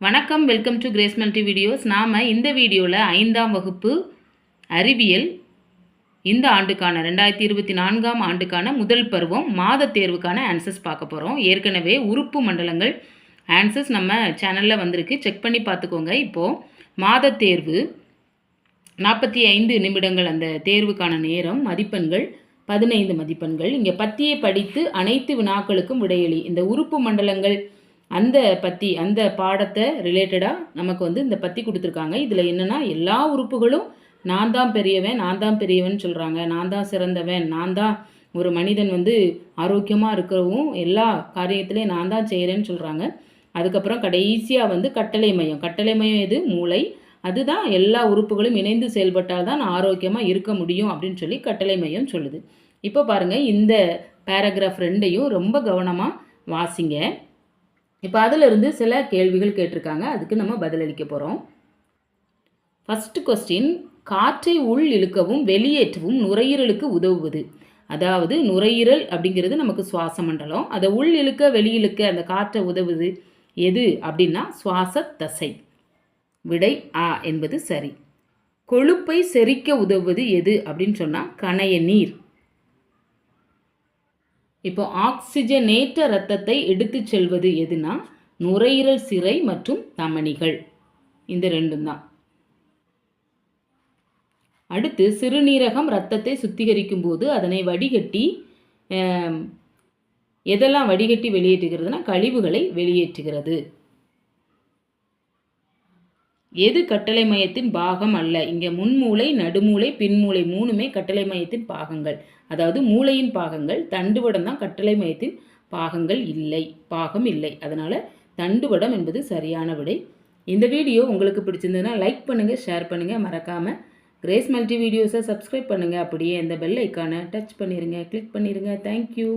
வணக்கம் welcome to Grace multi videos நாம் இந்த வீடியோவில் ஐந்தாம் வகுப்பு அறிவியல் இந்த ஆண்டுக்கான ரெண்டாயிரத்தி இருபத்தி நான்காம் ஆண்டுக்கான முதல் பருவம் மாத தேர்வுக்கான ஆன்சர்ஸ் பார்க்க போகிறோம் ஏற்கனவே உறுப்பு மண்டலங்கள் ஆன்சர்ஸ் நம்ம சேனலில் வந்திருக்கு. செக் பண்ணி பார்த்துக்கோங்க. இப்போது மாத தேர்வு நாற்பத்தி ஐந்து நிமிடங்கள் அந்த தேர்வுக்கான நேரம் மதிப்பெண்கள் பதினைந்து மதிப்பெண்கள். இங்கே பத்தியை படித்து அனைத்து வினாக்களுக்கும் விடையளி இந்த உறுப்பு மண்டலங்கள் அந்த பத்தி அந்த பாடத்தை ரிலேட்டடாக நமக்கு வந்து இந்த பத்தி கொடுத்துருக்காங்க. இதில் என்னென்னா எல்லா உறுப்புகளும் நான் தான் பெரியவன் நான் தான் பெரியவன் சொல்கிறாங்க நான் தான் சிறந்தவன் நான் தான் ஒரு மனிதன் வந்து ஆரோக்கியமாக இருக்கிறவும் எல்லா காரியத்திலையும் நான் தான் செய்கிறேன்னு சொல்கிறாங்க அதுக்கப்புறம் கடைசியாக வந்து கட்டளை மையம். கட்டளை மையம் எது? மூளை. அதுதான் எல்லா உறுப்புகளும் இணைந்து செயல்பட்டால் தான் ஆரோக்கியமாக இருக்க முடியும் அப்படின்னு சொல்லி கட்டளை மையம் சொல்லுது. இப்போ பாருங்கள் இந்த பேராகிராஃப் ரெண்டையும் ரொம்ப கவனமாக வாசிங்க. இப்போ அதிலிருந்து சில கேள்விகள் கேட்டிருக்காங்க. அதுக்கு நம்ம பதிலளிக்க போகிறோம் ஃபஸ்ட்டு கொஸ்டின் காற்றை உள் இழுக்கவும் வெளியேற்றவும் நுரையீரலுக்கு உதவுவது. அதாவது நுரையீரல் அப்படிங்கிறது நமக்கு சுவாச மண்டலம். அதை உள் இழுக்க வெளியிழுக்க அந்த காற்றை உதவுது எது அப்படின்னா சுவாச தசை. விடை ஆ என்பது சரி. கொழுப்பை செரிக்க உதவுவது எது அப்படின்னு சொன்னால் கணைய நீர். இப்போ ஆக்சிஜனேற்ற இரத்தத்தை எடுத்துச் செல்வது எதுனா நுரையீரல் சிறை மற்றும் தமனிகள். இந்த ரெண்டும் தான். அடுத்து சிறுநீரகம் இரத்தத்தை சுத்திகரிக்கும் போது அதனை வடிகட்டி எதெல்லாம் வடிகட்டி வெளியேற்றுகிறதுனா கழிவுகளை வெளியேற்றுகிறது. எது கட்டளை மையத்தின் பாகம் அல்ல? இங்கே முன்மூளை நடுமூளை பின்மூளை மூணுமே கட்டளை மையத்தின் பாகங்கள். அதாவது மூளையின் பாகங்கள் தண்டுவடம் தான் கட்டளை மையத்தின் பாகங்கள் இல்லை பாகம் இல்லை. அதனால் தண்டுவடம் என்பது சரியான விடை. இந்த வீடியோ உங்களுக்கு பிடிச்சிருந்ததுன்னா லைக் பண்ணுங்கள் ஷேர் பண்ணுங்கள் மறக்காமல் கிரேஸ் மல்டி வீடியோஸை சப்ஸ்கிரைப் பண்ணுங்கள் அப்படியே இந்த பெல் ஐக்கானை டச் பண்ணிடுங்க கிளிக் பண்ணிடுங்க தேங்க்யூ